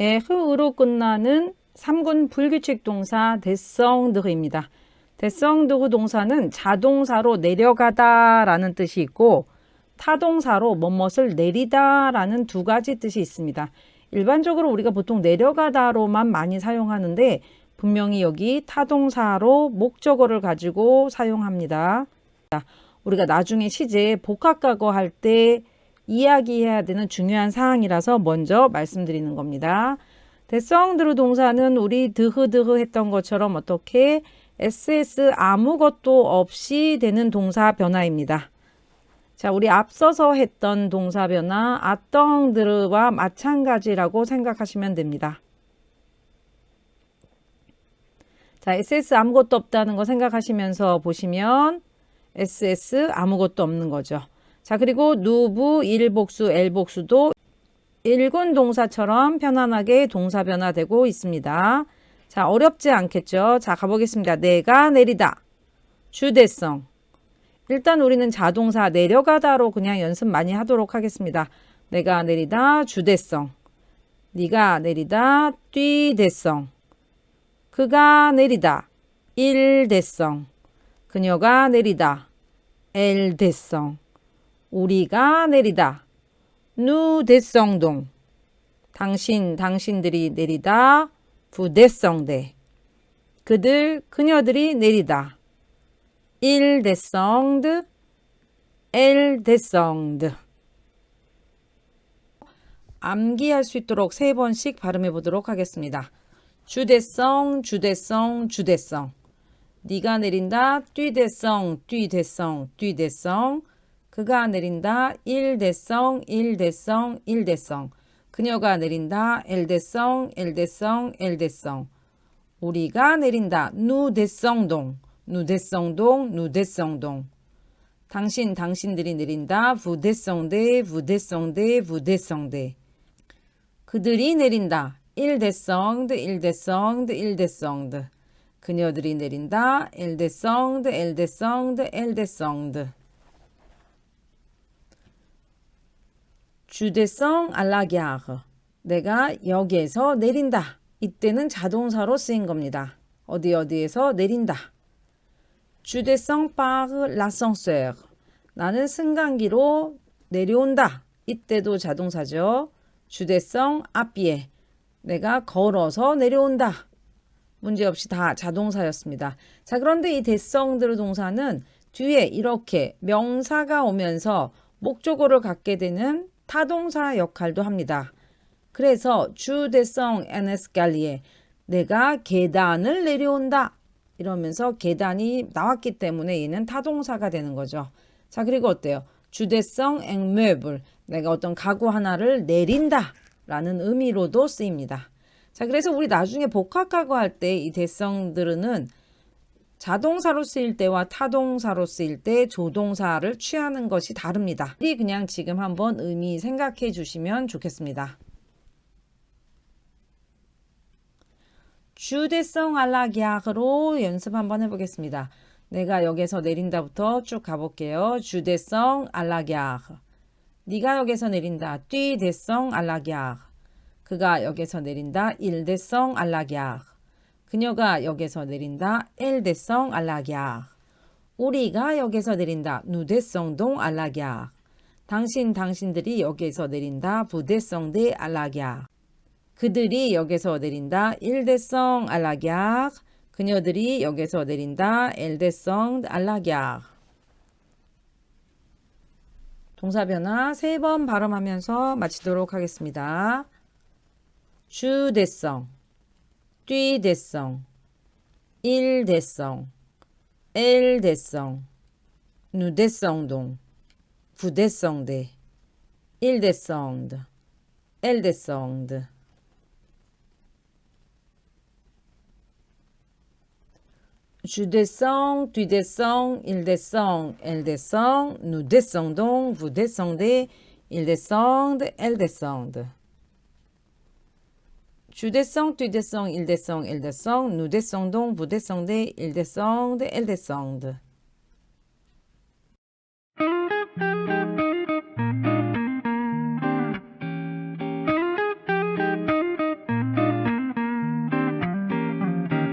에흐으로 끝나는 3군 불규칙 동사 데성드입니다. 데성드그 동사는 자동사로 내려가다 라는 뜻이 있고 타동사로 뭐뭇을 내리다 라는 두 가지 뜻이 있습니다. 일반적으로 우리가 보통 내려가다로만 많이 사용하는데 분명히 여기 타동사로 목적어를 가지고 사용합니다. 우리가 나중에 시제 복합 과거 할 때 이야기해야 되는 중요한 사항이라서 먼저 말씀드리는 겁니다. 대성드르 동사는 우리 드흐드흐 했던 것처럼 어떻게 ss 아무것도 없이 되는 동사 변화입니다. 자, 우리 앞서서 했던 동사 변화 아덩드르와 마찬가지라고 생각하시면 됩니다. 자, ss 아무것도 없다는 거 생각하시면서 보시면 ss 아무것도 없는 거죠. 자, 그리고 누부, 일복수, 엘복수도 일군 동사처럼 편안하게 동사 변화되고 있습니다. 자, 어렵지 않겠죠? 자, 가보겠습니다. 내가 내리다. 주대성. 일단 우리는 자동사 내려가다로 그냥 연습 많이 하도록 하겠습니다. 내가 내리다 주대성. 네가 내리다 뛰대성. 그가 내리다 일대성. 그녀가 내리다 엘대성. 우리가 내리다 누대성동. 당신 당신들이 내리다 부대성대. 그들 그녀들이 내리다 일대성드 엘대성드. 암기할 수 있도록 세 번씩 발음해 보도록 하겠습니다. 주대성, 주대성, 주대성. 네가 내린다. 뛰대성, 뛰대성, 뛰대성. 그가 내린다. 일대성, 일대성, 일대성. 그녀가 내린다. 엘대성, 엘대성, 엘대성. 우리가 내린다. 누대성동, 누대성동, 누대성동. 당신, 당신들이 내린다. 부대성대, 부대성대, 부대성대. 그들이 내린다. 일대성드, 일대성드, 일대성드. 그녀들이 내린다. 엘대성드, 엘대성드, 엘대성드. 주대성 알라기아르. 내가 여기에서 내린다. 이때는 자동사로 쓰인 겁니다. 어디 어디에서 내린다. 주대성 파르 라성세르. 나는 승강기로 내려온다. 이때도 자동사죠. 주대성 앞비에 내가 걸어서 내려온다. 문제없이 다 자동사였습니다. 자, 그런데 이 대성들 동사는 뒤에 이렇게 명사가 오면서 목적어를 갖게 되는 타동사 역할도 합니다. 그래서 주대성 에네스칼리에 내가 계단을 내려온다. 이러면서 계단이 나왔기 때문에 얘는 타동사가 되는 거죠. 자, 그리고 어때요? 주대성 앵메블 내가 어떤 가구 하나를 내린다. 라는 의미로도 쓰입니다. 자, 그래서 우리 나중에 복합 가구 할 때 이 대성들은 자동사로 쓰일 때와 타동사로 쓰일 때 조동사를 취하는 것이 다릅니다. 이 그냥 지금 한번 의미 생각해 주시면 좋겠습니다. 주대성 알라기약으로 연습 한번 해보겠습니다. 내가 여기서 내린다부터 쭉 가볼게요. 주대성 알라기약. 네가 여기서 내린다. 뛰대성 알라기약. 그가 여기서 내린다. 일대성 알라기약. 그녀가 여기서 내린다. 엘대성 알라기약. 우리가 여기서 내린다. 누대성동 알라기약. 당신 당신들이 여기서 내린다. 부대성대 알라기약. 그들이 여기서 내린다. 일대성 알라기약. 그녀들이 여기서 내린다. 엘대성 알라기약. 동사 변화 세 번 발음하면서 마치도록 하겠습니다. 주대성, 뛰대성, 일대성, 엘대성, 누대성동, 부대성대, 일대성드, 엘대성드. 주대성, 뒤대 성, 일대성, 엘대성, 누대성동, 부대성대, 일